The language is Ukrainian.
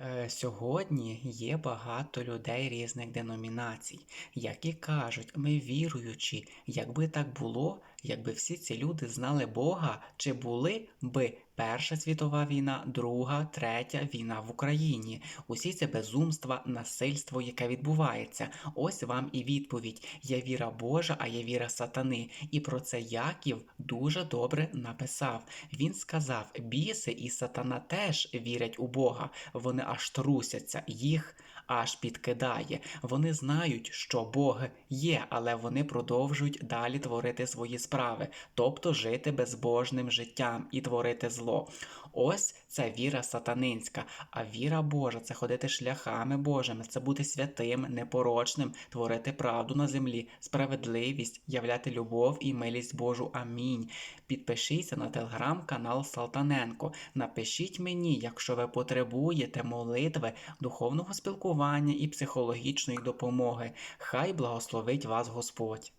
Е, Сьогодні є багато людей різних деномінацій, які кажуть, ми віруючі, якби так було, якби всі ці люди знали Бога, чи були би Перша світова війна, Друга, Третя війна в Україні. Усі це безумства, насильство, яке відбувається. Ось вам і відповідь: є віра Божа, а є віра сатани. І про це Яків дуже добре написав. Він сказав: біси і сатана теж вірять у Бога. Вони аж трусяться, їх аж підкидає. Вони знають, що Бог є, але вони продовжують далі творити свої справи, тобто жити безбожним життям і творити зло. Ось це віра сатанинська, а віра Божа це ходити шляхами Божими, це бути святим, непорочним, творити правду на землі, справедливість, являти любов і милість Божу. Амінь. Підпишіться на телеграм-канал Салтаненко. Напишіть мені, якщо ви потребуєте молитви, духовного спілкування і психологічної допомоги. Хай благословить вас Господь.